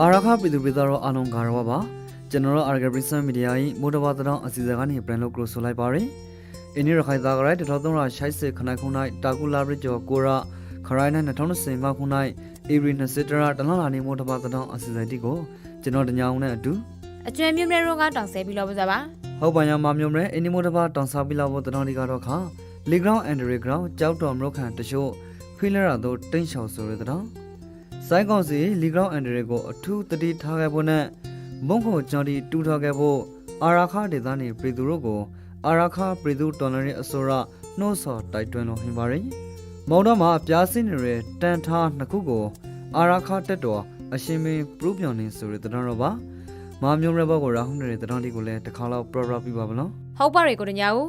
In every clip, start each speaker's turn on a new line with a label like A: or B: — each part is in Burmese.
A: အာရခပြည်သူပြည်သားတို့အားလုံးကာရဝပါကျွန်တော်တို့အာရဂပရိစံမီဒီယာ၏မိုးတဘာတောင်အစီအစဉ်ကနေပြန်လို့ကလို့ဆိုလိုက်ပါရယ်အင်းရခိုင်သားကရိုက်1360ခနိုင်ခုနိုင်တာကူလာဘရစ်ကျော်ကိုရခရိုင်နဲ့2025ခုနိုင်ဧပြီ20တရတလလာနေမိုးတဘာတောင်အစီအစဉ်တီကိုကျွန်တော်တညောင်းနဲ့အတူ
B: အကျွမ်းမြင့်မြတ်တို့ကတောင်ဆဲပြီးလို့ပြစားပါ
A: ဟုတ်ပါရမမျိုးမဲအင်းဒီမိုးတဘာတောင်စားပြီးလာဖို့တောင်ဒီကတော့ခါလီဂရောင်းအန်ဒရီဂရောင်းကြောက်တော်မရုတ်ခန်တရှို့ဖီလရာတို့တိန့်ချော်ဆိုရတဲ့တောင် စိုင်းကောင်စီလီဂရောင်းအန်ဒရီကိုအထူးတတိထားခဲ့ဖို့နဲ့မုံခုံကြော်ဒီတူထားခဲ့ဖို့အာရာခဒေသနေပြည်သူတို့ကိုအာရာခပြည်သူတော်လှန်ရေးအစိုးရနှိုးဆော်တိုက်တွန်းလို့ဟင်ပါရယ်မောင်တော်မှာပြားစင်းတွေတန်ထားနှစ်ခုကို အာရာခတက်တော်အရှင်မင်းပရုပြောင်းနေဆိုတဲ့တောင်တော့ပါမာမျိုးရဲဘောက်ကိုရာဟုန်နေတဲ့တောင်ဒီကိုလည်းတစ်ခါတော့ပရပရပြပါဗလား
B: ဟုတ်ပါရေကိုတညာဦး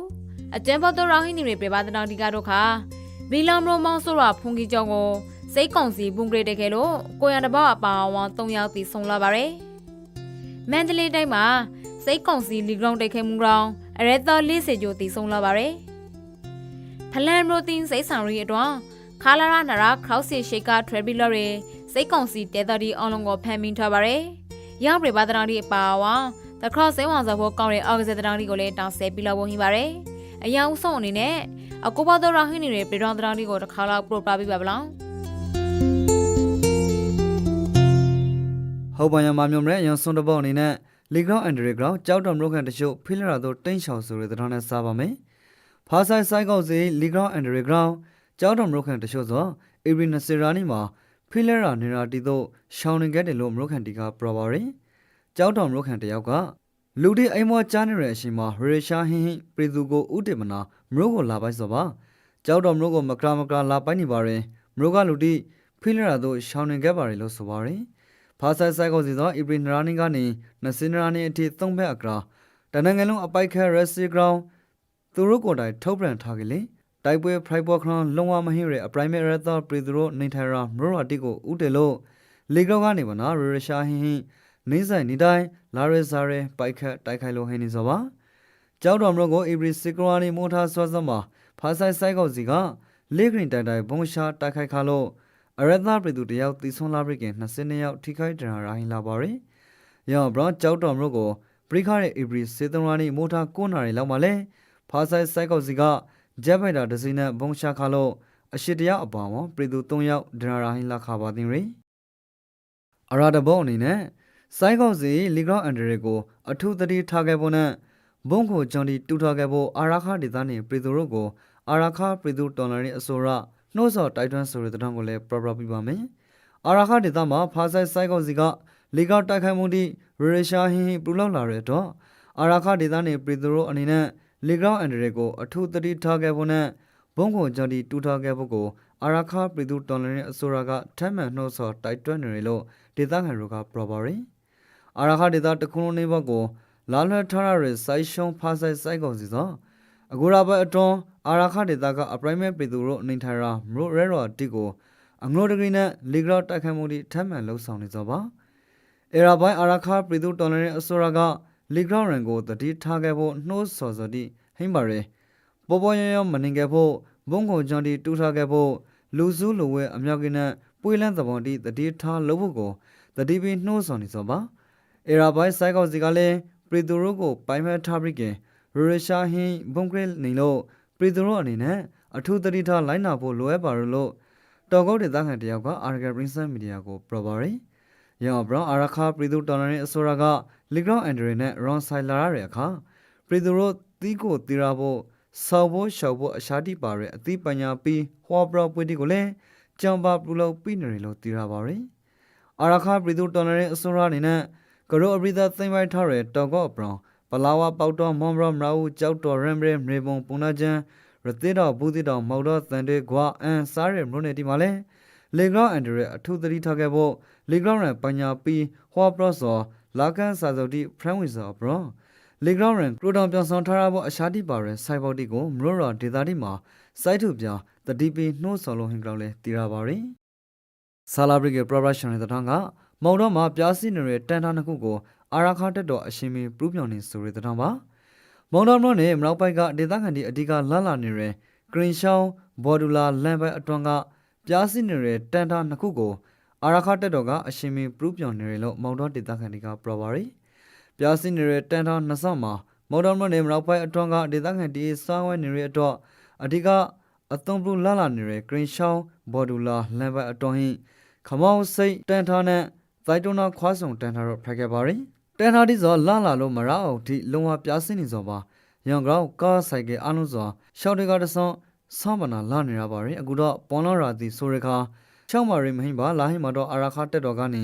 B: အကျွမ်းဘောတော်ရောဟင်းနေတွေပြပါတဲ့တောင်ဒီကတော့ခါဘီလမ်ရိုမောင်ဆိုရဖုန်ကြီးကြောင့်ကို စိတ်ကောင်စီဘုံဂရေတကယ်လို့ကိုရံတဘောက်အပါအဝါ၃ယောက်ပြီးဆုံးလာပါရယ်မန္တလေးတိုင်းမှာစိတ်ကောင်စီလီဂရောင်းတိုက်ခဲမှုကောင်အရဲတော်လေးစေကျိုတီဆုံးလာပါရယ်ဖလန်ရိုတင်စိတ်ဆောင်ရီအတွက်ခါလာရနရာခရောက်စီရှိကာထရဘီလော်ရီစိတ်ကောင်စီတဲတော်ဒီအောင်လုံးကိုဖမ်းမင်းထားပါရယ်ရောက်ပြပါတဲ့တောင်ဒီအပါအဝါ The Cross စိန်ဝန်ဆောင်ဖို့ကောင်းတဲ့ August တရောင်းဒီကိုလည်းတောင်းဆဲပြီးလောက်ဖို့ဟင်းပါတယ်။အရာဦးဆုံးအနေနဲ့အကိုဘတော်ရဟင်းနေတဲ့ပြည်တော်တရောင်းဒီကိုတစ်ခါလောက်ပရိုပါပြပါဗလား
A: ဟုတ်ပါရမမျိုးမရဲရန်စွန်တဘောက်အနေနဲ့ League Ground Underground ကြောက်တော်မလို့ခံတချို့ဖိလရာတို့တိန့်ချောင်ဆိုတဲ့တောင်းနဲ့စားပါမယ်။ဖာဆိုင်ဆိုင်ကောက်စီ League Ground Underground ကြောက်တော်မလို့ခံတချို့ဆိုအေရီနစီရာနီမှာဖိလရာနေရာတီတို့ရှောင်းနေခဲ့တယ်လို့မလို့ခံတီကပရပါရယ်။ကြောက်တော်မလို့ခံတယောက်ကလူတွေအိမ်မောကြားနေတဲ့အချိန်မှာရေရှာဟင်းဟင်းပြည်သူကိုဥတေမနာမလို့ကိုလာပိုက်စောပါ။ကြောက်တော်မလို့ကိုမကရာမကရာလာပိုက်နေပါရင်မလို့ကလူတီဖိလရာတို့ရှောင်းနေခဲ့ပါတယ်လို့ဆိုပါရယ်။ ဖာဆိုင်ဆိုင်ကိုစီသောဣပရီနရာနီကနေနစင်နရာနီအထိသုံးဘက်အကရာတနင်္ဂနွေလုံးအပိုက်ခဲရက်စီဂရောင်းသူတို့ကိုယ်တိုင်ထုတ်ပြန်ထားကြလေတိုက်ပွဲဖရိုက်ဘောခရန်လုံးဝမဟင်းရဲအပရိုင်မဲရသောပြည်သူတို့နေထိုင်ရာမရိုရာတီကိုဥတေလို့လေကောကနေပါနာရရရှာဟင်းဟင်းနေဆိုင်နေတိုင်းလာရဲစားရဲပိုက်ခတ်တိုက်ခိုက်လို့ဟင်းနေစောပါကြောက်တော်မလို့ကိုဣပရီစီဂရာနီမိုထားဆွာစမှာဖာဆိုင်ဆိုင်ကိုစီကလေဂရင်တိုင်တိုင်ဘုံရှာတိုက်ခိုက်ခါလို့ အရသာပြည်သူတယောက်တီဆွန်လာပရိကင်20ယောက်ထိခိုက်ဒဏ်ရာရဟင်လာပါရယ်။ရောဘရော့ကြောက်တော်မြို့ကိုပရိခရဲ့ဧပြီစေတုံရာနီမိုတာ9နာရီလောက်မှာလဲဖာဆိုင်ဆိုင်ကောက်စီကဂျက်ဖိုက်တာဒဇင်းနဲ့ဘုံရှာခါလို့အရှိတယောက်အပါဝပြည်သူ3ယောက်ဒဏ်ရာရဟင်လာခါပါတင်ရယ်။အရာတဘောအနေနဲ့ဆိုင်ကောက်စီလီဂရော့အန်ဒရီကိုအထူးသတိထားခဲ့ဖို့နဲ့ဘုံကိုဂျွန်ဒီတူထားခဲ့ဖို့အာရာခဒေသနေပြည်သူတို့ကိုအာရာခပြည်သူတော်လှန်ရေးအစိုးရ နှိုးဆော်တိုက်တွန်းဆိုတဲ့တောင်းကိုလည်းပရပရပြပါမယ်။အာရာခဒေသမှာဖာဆိုင်ဆိုင်ကောစီကလေကောက်တိုက်ခိုက်မှုတိရရရှာဟင်းဟင်းပူလောက်လာတဲ့တော့အာရာခဒေသနေပြည်သူတို့အနေနဲ့လေကောက်အန်ဒရီကိုအထူးသတိထားခဲ့ဖို့နဲ့ဘုံခုံကြောင့်ဒီတူထားခဲ့ဖို့ကိုအာရာခပြည်သူတော်လှန်ရေးအစိုးရကထမ်းမှန်နှိုးဆော်တိုက်တွန်းနေတယ်လို့ဒေသခံတွေကပရပါရယ်။အာရာခဒေသတခုလုံးနေဘက်ကိုလာလွှဲထားရတဲ့စိုက်ရှုံးဖာဆိုင်ဆိုင်ကောစီသော အကူရာဘတ်အတွန်းအာရာခဒေတာကအပရိုင်မဲပြည်သူတို့နေထိုင်ရာမရိုရဲရော်တီကိုအငိုတဂရီနဲ့လီဂရာတိုက်ခိုက်မှုတွေထပ်မံလှုပ်ဆောင်နေကြပါအဲရာဘိုင်အာရာခပြည်သူတော်လှန်ရေးအစိုးရကလီဂရာရန်ကိုတတိထားခဲ့ဖို့နှိုးဆော်စော်တိဟိမ့်ပါရယ်ပေါ်ပေါ်ရရမနေခဲ့ဖို့ဘုံကိုဂျွန်တီတူထားခဲ့ဖို့လူစုလူဝဲအမြောက်ကင်းနဲ့ပွေလန်းသဘောတိတတိထားလို့ဖို့ကိုတတိပင်နှိုးဆော်နေစောပါအဲရာဘိုင်ဆိုင်ကောက်စီကလည်းပြည်သူတို့ကိုပိုင်မဲထားပြီးကင် ရရရှာဟင်းဘုံကရနေလို့ပြည်သူတို့အနေနဲ့အထူးသတိထားလိုက်နာဖို့လိုအပ်ပါလို့တော်ကုတ်ဒေသခံတယောက်ကအာရဂပရင်းဆန်မီဒီယာကိုပြောပါရယ်။ရောဘရအာရခါပြည်သူတော်လှန်ရေးအစိုးရကလီဂရောင်းအန်ဒရီနဲ့ရွန်ဆိုင်လာရတဲ့အခါပြည်သူတို့တီးကိုတီရာဖို့ဆောက်ဖို့ရှောက်ဖို့အရှာတိပါရဲ့အသိပညာပြီးဟောပရပွေတီကိုလည်းကြောင်ပါပူလို့ပြီးနေတယ်လို့တီရာပါရယ်။အာရခါပြည်သူတော်လှန်ရေးအစိုးရအနေနဲ့ကရိုအပရိသသိမ့်ပိုက်ထားတဲ့တော်ကော့ဘရောင် ပလာဝပေါတော်မွန်ဘရမရာဦးကြောက်တော်ရမ်ဘရမေဘုံပုန်နာချန်ရတိတော်ဘူးတိတော်မော်တော်တန်တဲ့ကွာအန်စားရမလို့နေဒီမှာလဲလေဂရောင်းအန်ဒရအထူးသတိထားခဲ့ဖို့လေဂရောင်းရန်ပညာပီဟွာပရော့စောလာကန်စာစုတိဖရန်ဝီဇာဘရောလေဂရောင်းရန်ပရိုတောင်ပြောင်းဆောင်ထားရဖို့အရှာတိပါရယ်စိုက်ဘော်တီကိုမရော်ရာဒေတာတိမှာစိုက်ထုပြတတိပီနှိုးဆော်လို့ဟင်ကြောင်းလဲတည်ရပါရယ်ဆာလာဘရစ်ကပရပရရှင်တဲ့တောင်းကမော်တော်မှာပြားစီနေတဲ့တန်တာနှစ်ခုကို အာရာခတက်တော်အရှင်မင်းပရူးပြောင်နေဆိုရတဲ့တောင်ပါမုံတော်မလို့နဲ့မနောက်ပိုက်ကဒေသခံဒီအဓိကလာလာနေရယ်ဂရင်ရှောင်းဘော်ဒူလာလန်ဘတ်အတွန်းကပြားစစ်နေတဲ့တန်တာနှစ်ခုကိုအာရခတက်တော်ကအရှင်မင်းပရူးပြောင်နေတယ်လို့မောင်တော်ဒေသခံတွေကပြောပါရယ်ပြားစင်းနေတဲ့တန်ထောင်းနှစ်ဆော့မှာမော်တော်မနေမရောက်ပိုင်းအတွန်းကဒေသခံတီးစွမ်းဝဲနေတဲ့အတွက်အဓိကအသွင်ပရူလာလာနေတဲ့ဂရင်းရှောင်းဘော်ဒူလာလမ်းဘက်အတွန်းဟိခမောင်းစိတ်တန်ထောင်းနဲ့ဇိုက်တုနာခွားဆောင်တန်ထောင်းတော့ဖက်ခဲ့ပါရယ် တန်ထောင်းဒီစောလာလာလို့မရအောင်ဒီလုံဝပြားစင်းနေစောပါရန်ကောင်ကားဆိုင်ကအလုံးစောရှောက်တွေကတဆောင်းဆောင်းပနာလာနေရပါရယ်အခုတော့ပေါ်လောရာတီဆိုရခါချောင်းမာရီမဟိပါလာဟိမာတော့အာရခတက်တော်ကနေ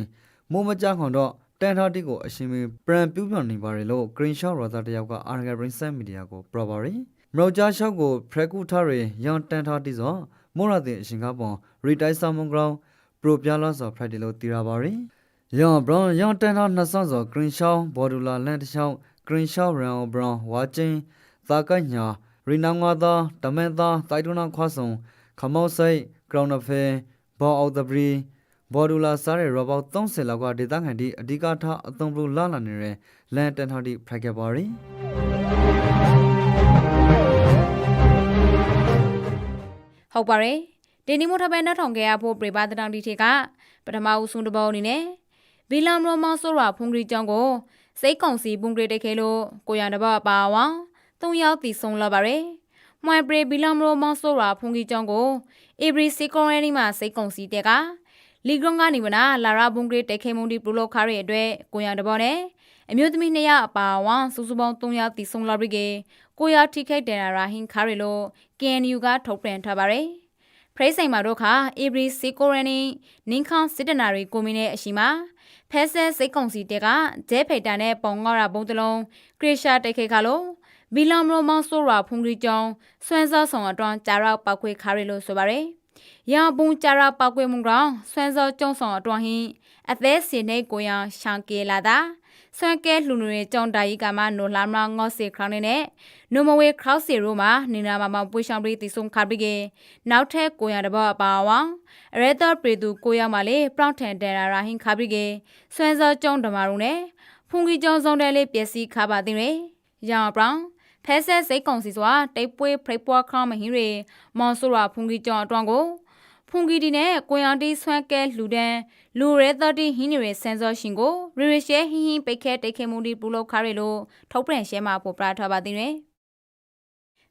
A: မိုးမကြခွန်တော့တန်ထာတိကိုအရှင်မင်းပရန်ပြူးပြနေပါရလို့ Green Shot ရောသားတယောက်က Arga Princess Media ကိုပရပါရီမရောကြားရှောက်ကိုဖရက်ကူထရီရန်တန်ထာတိစောမိုးရတဲ့အရှင်ကပွန်ရီတိုင်းဆာမွန်ဂရောင်းပရိုပြလာစောဖရက်ဒီလို့တီရာပါရီ ရန်ဘရောင်းရန်တန်ထာနှစ်ဆောင်းစော Green Shot ဘော်ဒူလာလန်တချောင်း Green Shot ရန်ဘရောင်းဝါချင်းသာကညာရီနောင်ငါသာတမဲသာတိုက်တွန်းခွာဆုံခမောက်စိတ် Ground of Fair ဘောအောက်တပရီဘော်ဒူလာစားတဲ့ရောဘောက်30လောက်ကဒေသခံတီအဓိကထားအသုံးပြုလာလာနေတဲ့လန်တန်ထော်တီဖရိုက်ကပါရီ
B: ဟုတ်ပါတယ်ဒီနီမိုထဘဲနောက်ထောင်ခဲ့ရဖို့ပြပါတတောင်ဒီထေကပထမဦးဆုံးတစ်ပေါအနေနဲ့ ဗီလမ်ရိုမောင်ဆိုရာဖုန်ဂရီကျောင်းကိုစိတ်ကောင်စီပုံဂရီတက်ခဲလို့ကိုရံတဘပါဝါသုံးယောက်တည်ဆုံးလာပါတယ်မွိုင်ပရီဗီလမ်ရိုမောင်ဆိုရာဖုန်ဂရီကျောင်းကိုအေဘရီစီကွန်ရဲနီမှာစိတ်ကောင်စီတက်ကလီဂရွန်ကနေမနာလာရာဘုံဂရီတက်ခဲမုန်ဒီပရိုလိုခါရဲ့အတွက်ကိုရံတဘောနဲ့အမျိုးသမီးနှစ်ယောက်အပါဝါစုစုပေါင်း3ယောက်တည်ဆုံးလာပြီးကကိုရထိခိုက်တယ်ရာဟင်ခါရီလို့ KNU ကထုတ်ပြန်ထားပါတယ်ဖရိဆိုင်မာတို့ခါအေဘရီစီကိုရနီနင်းခေါစစ်တနာရီကိုမင်းရဲ့အရှိမ ဖဲဆဲစိတ်ကုံစီတဲကဂျဲဖေတာနဲ့ပုံငေါရာဘုံတလုံးကရရှာတိုက်ခဲခါလို့ဘီလမ်ရိုမောင်ဆိုရာဖုန်ဂရီကျောင်းဆွမ်းစောဆောင်အတွန်းဂျာရောက်ပောက်ခွေခါရီလို့ဆိုပါတယ်ရန်ဘုံဂျာရောက်ပောက်ခွေမှုကောင်ဆွမ်းစောကျုံဆောင်အတွန်းဟင်းအသက်စင်နေကိုရန်ရှောင်းကေလာတာဆွမ်းကဲလှူနူရဲ့ကြောင်တာကြီးကမှနိုလာမငေါ့စီခရောင်းနေနဲ့နိုမဝေခရောက်စီရိုမှာနေနာမမပွေရှောင်းပြီးတီဆုံခါပြီးကနောက်ထက်ကိုရတဘောအပါဝါ ရဲတော်ပရီသူကိုရမလေးပရောက်ထန်တဲရာရာဟင်ခါပြီးကဆွမ်းစောကျုံဓမာရုံနဲ့ဖုန်ကြီးကျောင်းဆောင်တဲလေးပျက်စီးခါပါတင်ရရောင်ဘရောင်ဖဲဆက်စိတ်ကောင်စီစွာတိတ်ပွေးဖရိပွားခရမဟင်းရီမွန်ဆိုရာဖုန်ကြီးကျောင်းအတွန်းကိုဖုန်ကြီးဒီနဲ့ကိုရန်တီဆွမ်းကဲလှူဒန်းလူရဲ30ဟင်းရီဆန်စောရှင်ကိုရီရီရှဲဟင်းဟင်းပိတ်ခဲတိတ်ခဲမှုဒီပူလို့ခါရီလို့ထုတ်ပြန်ရှဲမှာပေါ်ပလာထားပါတင်ရ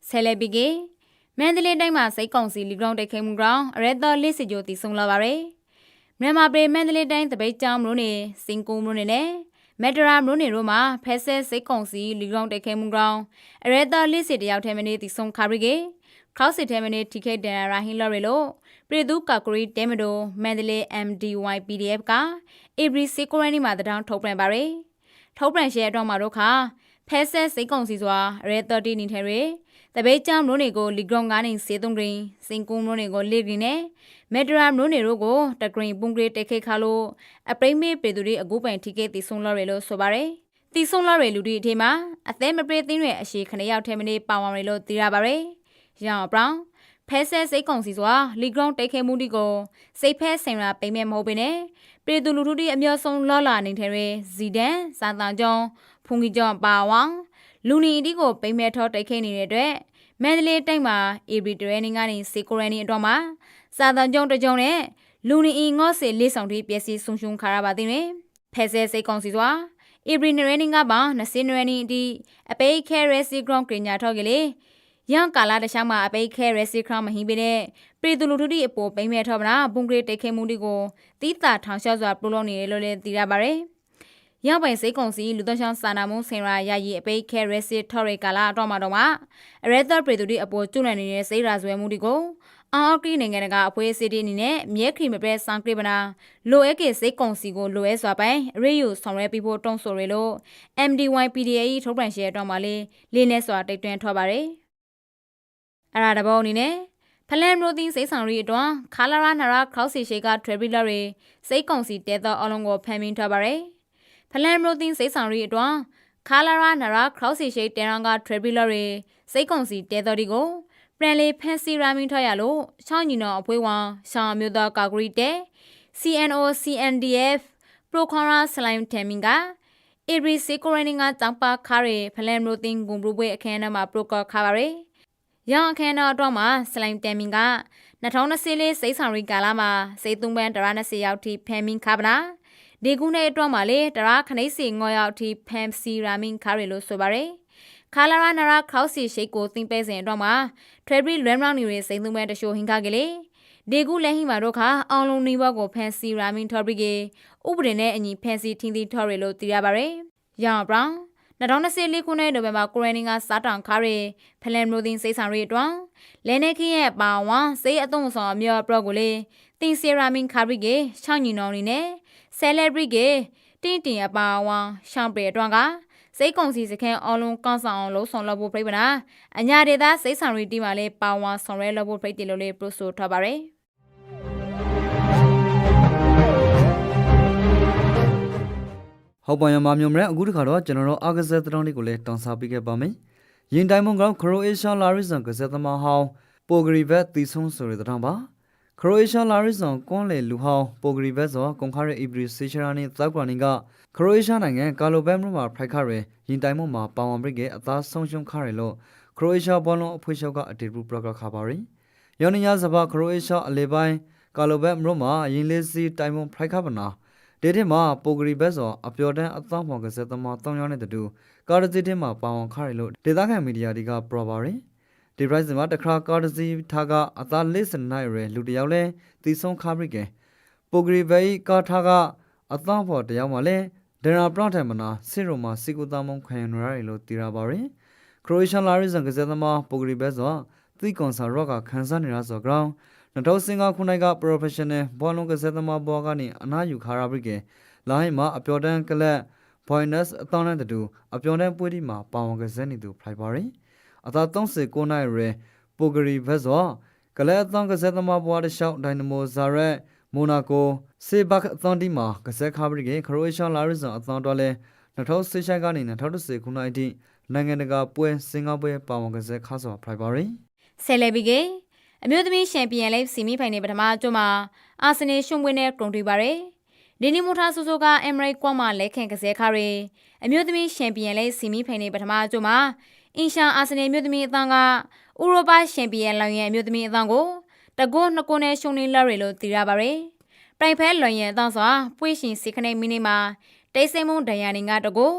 B: ဆဲလေဘီကေ မန္တလေးတိုင်းမှာစိတ်ကောင်စီလီဂရောင်းတိတ်ခဲမှုကောင်အရဲတော်လေးစီဂျိုတီဆုံလာပါရယ်မြန်မာပြည်မန္တလေးတိုင်းတပိတ်ကျောင်းမလို့နေစင်ကူမလို့နေနဲ့မက်ဒရာမလို့နေတို့မှာဖဲဆဲစိတ်ကောင်စီလီဂရောင်းတိတ်ခဲမှုကောင်အရဲတော်လေးစီတယောက်ထဲမနေတီဆုံခါရီကေခေါစစ်ထဲမနေထိခိတ်တန်ရာဟင်းလော်ရီလို့ပြည်သူ့ကာကွယ်တဲမတိုမန္တလေး MDY PDF က Avery Security မှာတောင်းထုတ်ပြန်ပါရယ်ထုတ်ပြန်ရှဲတော့မှာတို့ခါဖဲဆက်စိတ်ကုံစီစွာရဲ30နေထဲရ တပိတ်ချမ်းမျိုးတွေကိုလီဂရွန်ကနေစေသုံးဂရင်းစင်ကုံမျိုးတွေကိုလေဂရင်းနဲ့မက်ဒရာမျိုးတွေတို့ကိုတဂရင်းပုံဂရတက်ခိခါလို့အပိမေပေသူတွေအကူပိုင်ထိကေတီဆုံလော်ရလို့ဆိုပါရယ်တီဆုံလော်ရလူတွေအထင်းမှာအသေးမပြေးသိင်းရဲ့အရှိခဏရောက်ထဲမနေပါဝင်ရလို့သိရပါရယ်ရောင်ဘရောင်ဖဲဆဲစိတ်ကုံစီစွာလီဂရောင်းတိတ်ခဲမှုဒီကိုစိတ်ဖဲဆင်ရာပိမဲမဟုတ်ပေနဲ့ပြည်သူလူထုတွေအမျောဆုံးလော်လာနေထဲရဲဇီဒန်စာတန်ကျောင်းဖုန်ကြီးကျောင်းပါဝါ လူနီဒီကိုပိမဲထောတိတ်ခဲနေတဲ့အတွက်မန္တလေးတိုင်းမှာအေဘရီတရနင်းကနေစေကိုရနီအတွက်မှာစာတန်ကျောင်းတကျောင်းနဲ့လူနီအင်ငေါ့စေလေးဆောင်တွေပျက်စီးဆုံးရှုံးခါရပါသေးတယ်ဖဲဆဲစိတ်ကုံစီစွာအေဘရီနရနင်းကပါ20နရနင်းအတီအပိခဲရဲစီဂရောင်းကညာထောက်ကလေးရန်ကာလာတခြားမှာအပိတ်ခဲရက်စီခရမဟင်းပေးတဲ့ပြည်သူလူထုတွေအပေါ်ပိမဲထော်မနာဘုံဂရေတိတ်ခဲမှုတွေကိုတီးတာထောင်လျှောက်စွာပြုလုပ်နေတယ်လို့လည်းသိရပါတယ်။ ရောက်ပိုင်စိတ်ကုံစီလူသက်ဆောင်စာနာမှုဆင်ရာရရည်အပိတ်ခဲရက်စီထော်ရီကာလာတော့မှာတော့မှာအရဲသက်ပြည်သူတွေအပေါ်ကျွလွန်နေတဲ့စိတ်ရာဇဝဲမှုတွေကိုအော်ကီနိုင်ငံကအဖွဲ့အစည်းတွေအနေနဲ့မြဲခရီမပဲစံကရိပနာလိုအပ်ကေစိတ်ကုံစီကိုလိုအပ်စွာပိုင်ရေယူဆောင်ရွက်ပြီးဖို့တုံ့ဆိုရလို့ MDY PDA ထုတ်ပြန်ရှယ်တော့မှလေးလေးနဲ့စွာတိတ်တွင်းထွက်ပါတယ်။အရာတဘောအနေနဲ့ဖလန်မျိုးသိန်းစိတ်ဆောင်ရီအတွန်းခါလာရာနာရာခေါက်စီရှိကထရဗီလာတွေစိတ်ကုံစီတဲသောအလုံးကိုဖမ်းမင်းထားပါရယ် ဖလန်မျိုးသိန်းစိတ်ဆောင်ရီအတွန်းခါလာရာနာရာခေါက်စီရှိတဲရန်ကထရဗီလာတွေစိတ်ကုံစီတဲသောဒီကိုပြန်လေဖန်စီရာမင်းထားရလို့ချောင်းညီတော်အဖွဲဝါရှောင်းမျိုးသားကာဂရီတဲ CNO CNDF ပရိုခွန်ရာစလိုင်းတမ်မင်ကအေရီစီကိုရနီကတောင်ပါခါရီဖလန်မျိုးသိန်းဂုံဘရူပွဲအခမ်းအနားမှာပရိုကောခါပါရယ်ရောင်အခမ်းအနားအတွက်မှာစလိုင်တန်မင်က2024စိတ်ဆောင်ရီကာလာမှာစိတ်သုံးပန်းတရာ20ရောက်ထိဖန်မင်ခါပနာ ဒီကုနဲ့အတွက်မှာလေတရာခနိစီငေါ်ရောက်ထိဖန်စီရာမင်ခါရီလို့ဆိုပါရယ်ခါလာရနာရာခေါစီရှိတ်ကိုသင်ပဲစဉ်အတွက်မှာထရဘရီလွမ်ရောင်နီရဲ့စိတ်သုံးပန်းတရှိုဟင်ခါကလေးဒီကုလက်ဟိမှာတို့ခါအောင်လုံးနီဘောကိုဖန်စီရာမင်ထော်ဘရီကေဥပဒေနဲ့အညီဖန်စီထင်းသီထော်ရီလို့သိရပါရယ်ရောင်ဘရောင်2024ခုနှစ်နိုဝင်ဘာကိုရနီကစားတောင်ခါရီဖလန်မိုဒင်းစိတ်ဆောင်ရီအတွန်းလဲနေခင်းရဲ့ပါဝမ်စေးအသုံးဆောင်အမျိုးပရော့ကိုလေတင်စီရာမင်ခါရီကေချောင်းညီနောင်နေနဲ့ ဆယ်လက်ဘရီကေတင်းတင်အပါဝမ်ရှောင်းပေအတွန်းကစိတ်ကုံစီစခန်းအော်လုံးကောင်းဆောင်အောင်လှုံ့ဆော်လို့ဖို့ပြိပနာအညာဒေတာစိတ်ဆောင်ရီတီမှာလေပါဝမ်ဆောင်ရဲလို့ဖို့ပြိတီလို့လေပရိုဆိုထားပါရယ်
A: ဟုတ်ပါရမမျိုးမလဲအခုတခါတော့ကျွန်တော်တို့အာဂဇက်သတောင်းလေးကိုလည်းတောင်းစားပေးခဲ့ပါမယ်။ရင်တိုင်းမုံကောင်ခရိုအေးရှားလာရီဇန်ကစားသမားဟောင်းပိုဂရီဘက်တီဆုံဆိုတဲ့တောင်းပါ ခရိုအေးရှားလာရီဇန်ကွန်လေလူဟောင်းပိုဂရီဘက်ဆိုကွန်ခါရဲအီဘရီစီချရာနီသောက်ကွာနင်ကခရိုအေးရှားနိုင်ငံကာလိုဘက်မြို့မှာဖိုက်ခါရဲရင်တိုင်းမုံမှာပါဝန်ဘရစ်ကအသားဆုံးရှုံးခါရဲလို့ခရိုအေးရှားဘောလုံးအဖွဲ့ချုပ်ကအတေဘူပရကခါပါရီယောနီယာစဘာခရိုအေးရှားအလေပိုင်းကာလိုဘက်မြို့မှာရင်လေးစီတိုင်မွန်ဖိုက်ခါပနာဒေတင်မှာပိုဂရီဘက်စောအပျော်တန်းအသောဖော်ကစားသမားတောင်းရောက်တဲ့တူကာဒစီတင်မှာပါဝင်ခရလို့ဒေသခံမီဒီယာတွေကပရောပါရင် ဒီပရိုက်စမှာတခါကာဒစီထားကအသားလေးစနိုင်ရလူတယောက်လဲတီဆုံးခါပရိကေပိုဂရီဘဲကာထားကအသောဖော်တယောက်မှလဲဒရာပရထမနာစစ်ရိုမာစီကူတာမုံခံရရလို့တီရာပါရင်ခရိုအေးရှားလာရီဇန်ကစားသမားပိုဂရီဘက်စောသီကွန်ဆာရော့ကခန်းစားနေရဆို ground 2005ခုနှစ်က professional ဘောလုံးကစားသမားဘောကနေအနားယူခါရပရိကေလိုင်းမှာအပျော်တန်းကလပ် Boyness အတောင်းတဲ့တူအပျော်တန်းပွဲဒီမှာပါဝင်ကစားနေသူဖိုင်ပါရီ အသာ39နိုင်ရဲပိုဂရီဘက်စောကလပ်အတောင်းကစားသမားဘောတလျှောက်ဒိုင်နမိုဇာရက်မိုနာကိုစေဘတ်အတောင်းဒီမှာကစားခါပရိကေခရိုအေးရှားလာရီဇန်အတောင်းတော်လဲ2016ကနေ2010ခုနှစ်အထိနိုင်ငံတကာပွဲစင်ကာပွဲပါဝင်ကစားခါစောဖိုင်ပါရီ
B: ဆယ်လဘီကအမျိုးသမီးချန်ပီယံလိပ်စီမီဖိုင်နယ်ပထမအကျိုးမှာအာဆင်နယ်ရှုံးပွဲနဲ့ဂရုံတွေ့ပါရယ်ဒီနီမိုထာဆူဆူကအမ်ရိတ်ကွန်မှာလက်ခံကစားခါရီအမျိုးသမီးချန်ပီယံလိပ်စီမီဖိုင်နယ်ပထမအကျိုးမှာ အင်ရှာအာဆင်နယ်မျိုးသမီးအသံကဥရောပချန်ပီယံလောင်ရန်အမျိုးသမီးအသံကိုတကောနှစ်ကိုနဲ့ရှုံးနေလာရီလို့သိရပါရယ်ပြိုင်ဖဲလွန်ရန်အသံစွာပွေးရှင်စီခနေမီနီမှာတိတ်ဆိတ်မုံဒဏ်ရာနေကတကော